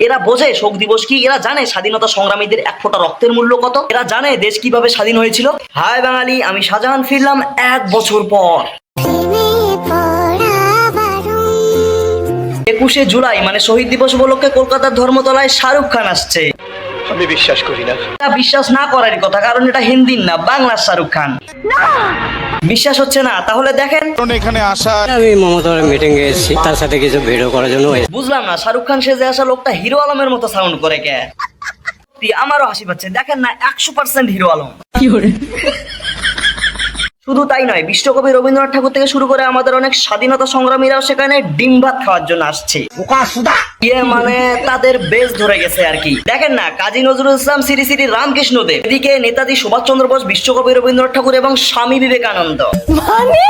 এরা বোঝে শোক দিবস কি? এরা জানে স্বাধীনতা সংগ্রামীদের এক ফোঁটা রক্তের মূল্য কত? এরা জানে দেশ কীভাবে স্বাধীন হয়েছিল? হায় বাঙালি আমি শাহজাহান ফিরলাম এক বছর পর। একুশে জুলাই মানে শহীদ দিবস উপলক্ষে কলকাতার ধর্মতলায় শাহরুখ খান আসছে। আমি বিশ্বাস করি না। এটা বিশ্বাস না করার কথা কারণ এটা হিন্দির না বাংলার শাহরুখ খান। বিশ্বাস হচ্ছে না তাহলে দেখেন। কারণ এখানে আসা আমি মমতার মিটিং এ এসেছি তার সাথে কিছু ভিডিও করার জন্য এসেছি। বুঝলাম না শাহরুখ খান সেজে আসা লোকটা হিরো আলমের মতো সাউন্ড করে কে? আমারও হাসি পাচ্ছে। দেখেন না একশো পার্সেন্ট হিরো আলম। শুধু তাই নয় বিশ্বকবি রবীন্দ্রনাথ ঠাকুর থেকে শুরু করে আমাদের অনেক স্বাধীনতা সংগ্রামীরাও সেখানে ডিম ভাত খাওয়ার জন্য আসছে। ইয়ে মানে তাদের বেশ ধরে গেছে আর কি। দেখেন না কাজী নজরুল ইসলাম শ্রী শ্রী রামকৃষ্ণ দেব এদিকে নেতাজি সুভাষচন্দ্র বোস বিশ্বকবি রবীন্দ্রনাথ ঠাকুর এবং স্বামী বিবেকানন্দ। মানে?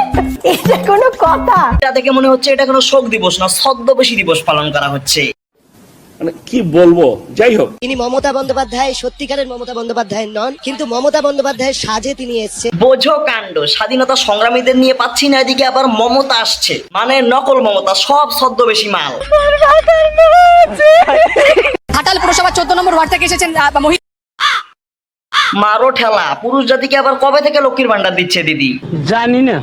এটা কোনো কথা? এটা দেখে মনে হচ্ছে এটা কোনো শোক দিবস না ছদ্মবেশী দিবস পালন করা হচ্ছে। মানে কি বলব? যাই হোক। তিনি মমতা বন্দ্যোপাধ্যায় সত্যিকারের মমতা বন্দ্যোপাধ্যায় নন কিন্তু মমতা বন্দ্যোপাধ্যায়ের সাজে তিনি এসেছেন। বোঝো কাণ্ড স্বাধীনতা সংগ্রামীদের নিয়ে পাচ্ছি না এদিকে আবার মমতা আসছে। মানে নকল মমতা সব ছদ্মবেশী মাল। ঘাটাল পুরসভা চোদ্দ নম্বর ওয়ার্ড থেকে এসেছেন মহিলা মারো ঠেলা পুরুষ জাতিকে আবার কবে থেকে লক্ষ্মীর ভান্ডার দিচ্ছে দিদি? জানি না।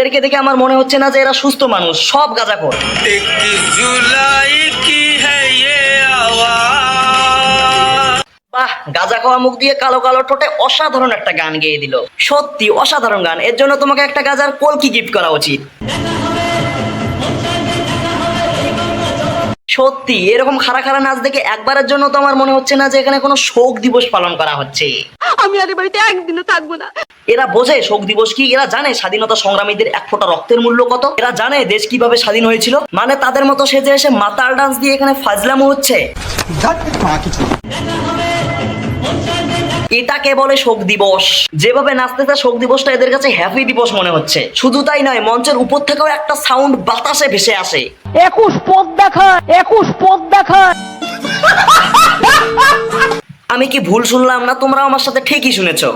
এদেরকে দেখে আমার মনে হচ্ছে না যে এরা সুস্থ মানুষ, সব গাঁজা কর বাহ, গাঁজা খাওয়া মুখ দিয়ে কালো কালো ঠোঁটে অসাধারণ একটা গান গেয়ে দিল। সত্যি, অসাধারণ গান। এর জন্য তোমাকে একটা গাজার কলকি গিফট করা উচিত। সত্যি এরকম খারা খারা নাচ দেখে একবারের জন্য তো আমার মনে হচ্ছে না যে এখানে কোনো শোক দিবস পালন করা হচ্ছে। আমি আর বাড়িতে একদিনও থাকব না। এরা বোঝে শোক দিবস কি? এরা জানে স্বাধীনতা সংগ্রামীদের এক ফোঁটা রক্তের মূল্য কত? এরা জানে দেশ কীভাবে স্বাধীন হয়েছিল? মানে তাদের মতো সেজে এসে মাতাল ডান্স দিয়ে এখানে ফাজলামো হচ্ছে? এটাকে বলে শোক দিবস। যেভাবে নাচতে নাচতেছে শোক দিবসটা এদের কাছে হ্যাপি দিবস মনে হচ্ছে। শুধু তাই নয় মঞ্চের উপর থেকেও একটা সাউন্ড বাতাসে ভেসে আসে। একুশ পদ দেখা একুশ পদ দেখা আমি কি ভুল শুনলাম না তোমরা আমার সাথে ঠিকই শুনেছো?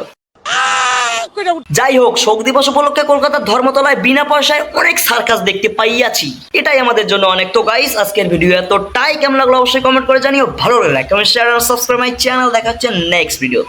যাই হোক শোক দিবস উপলক্ষে কলকাতার ধর্মতলায় বিনা পয়সায় অনেক সার্কাস দেখতে পাইয়াছি। এটাই আমাদের জন্য অনেক তো গাইস আজকের ভিডিও এতটাই। কেমন লাগল অবশ্যই কমেন্ট করে জানিও। ভালো লাগলে কমেন্ট শেয়ার আর সাবস্ক্রাইব মাই চ্যানেল দেখা হচ্ছে নেক্সট ভিডিও